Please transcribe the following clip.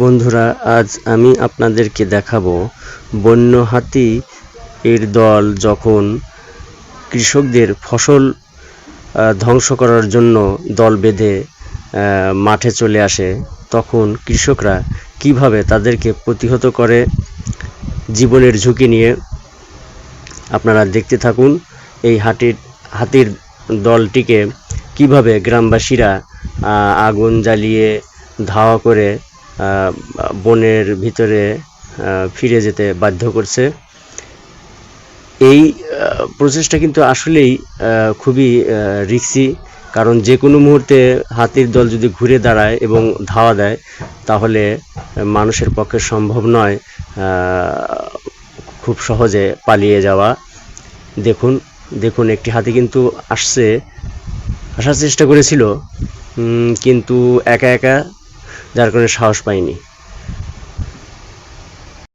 বন্ধুরা, আজ আমি আপনাদেরকে দেখাবো বন্য হাতি এর দল যখন কৃষকদের ফসল ধ্বংস করার জন্য দল বেঁধে মাঠে চলে আসে, তখন কৃষকরা কীভাবে তাদেরকে প্রতিহত করে জীবনের ঝুঁকি নিয়ে, আপনারা দেখতে থাকুন এই হাতির হাতির দলটিকে কীভাবে গ্রামবাসীরা আগুন জ্বালিয়ে, ধাওয়া করে বনের ভিতরে ফিরে যেতে বাধ্য করছে। এই প্রচেষ্টা কিন্তু আসলেই খুবই রিক্সি। কারণ যে কোনো মুহূর্তে হাতির দল যদি ঘুরে দাঁড়ায় এবং ধাওয়া দেয়, তাহলে মানুষের পক্ষে সম্ভব নয় খুব সহজে পালিয়ে যাওয়া। দেখুন দেখুন, একটি হাতি কিন্তু আসছে, আসার চেষ্টা করেছিল কিন্তু একা একা যার কারণে সাহস পাইনি।